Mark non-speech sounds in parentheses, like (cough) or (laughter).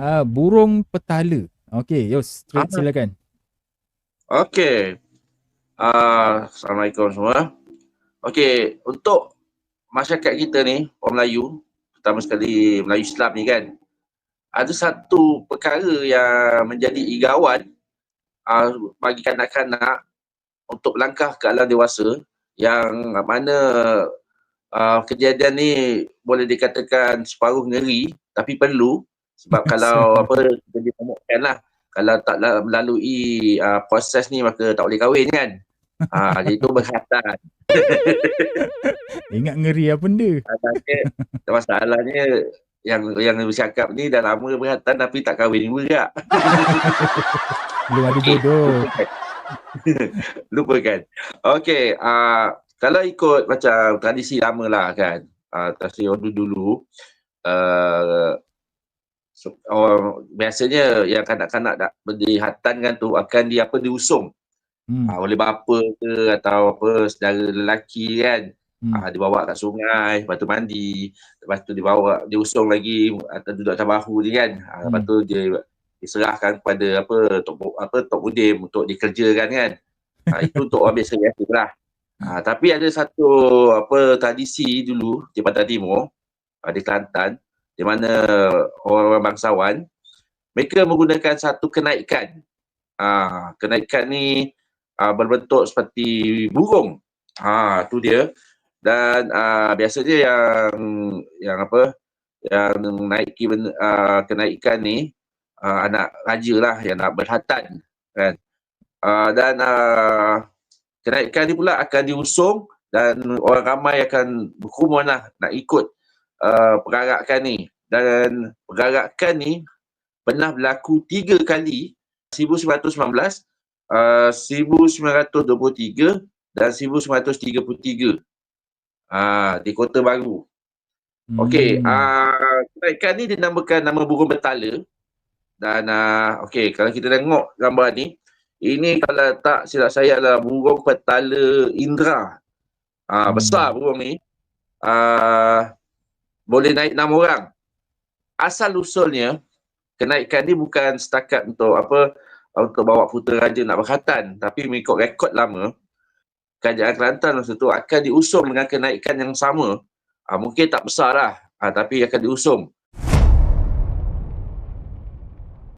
uh, burung petala. Okey, Yos, straight uh silakan. Okey. Uh, Assalamualaikum semua. Okey, untuk masyarakat kita ni, orang Melayu, pertama sekali Melayu Islam ni kan, ada satu perkara yang menjadi igawan uh, bagi kanak-kanak untuk langkah ke alam dewasa yang mana uh, kejadian ni boleh dikatakan separuh ngeri tapi perlu sebab (laughs) kalau apa kita ditemukan lah kalau tak melalui uh, proses ni maka tak boleh kahwin kan ha, (laughs) jadi itu berhatan (laughs) ingat ngeri apa benda masalahnya yang yang bercakap ni dah lama berhatan tapi tak kahwin juga. Belum ada jodoh. Lupa kan. Okey, uh, kalau ikut macam tradisi lama lah kan. Uh, tradisi orang dulu uh, so, orang biasanya yang kanak-kanak nak berhatan kan tu akan di apa diusung. Hmm. Uh, oleh bapa ke atau apa saudara lelaki kan hmm. uh, dibawa kat sungai, lepas tu mandi, lepas tu dibawa, diusung lagi atau duduk atas bahu dia kan. Uh, hmm. Lepas tu dia diserahkan kepada apa tok apa tok mudim untuk dikerjakan kan. Uh, itu untuk orang biasa biasa lah. Uh, tapi ada satu apa tradisi dulu di Pantai Timur di Kelantan di mana orang-orang bangsawan mereka menggunakan satu kenaikan. Uh, kenaikan ni uh, berbentuk seperti burung. Ha, tu dia dan uh, biasanya yang yang apa yang naiki uh, kenaikan ni uh, anak raja lah yang nak berhatan kan uh, dan uh, kenaikan ni pula akan diusung dan orang ramai akan berkumpul lah nak ikut uh, pergerakan ni dan pergerakan ni pernah berlaku tiga kali 1919 uh, 1923 dan 1933 uh, di Kota Baru. Hmm. Okey, uh, kenaikan ni dinamakan nama burung betala. Dan uh, okey, kalau kita tengok gambar ni, ini kalau tak silap saya adalah burung betala Indra. Uh, hmm. Besar burung ni. Uh, boleh naik enam orang. Asal usulnya, kenaikan ni bukan setakat untuk apa untuk bawa putera raja nak berkhatan. Tapi mengikut rekod lama, kerajaan Kelantan masa tu akan diusung dengan kenaikan yang sama. Ha, mungkin tak besar lah, ha, tapi akan diusung.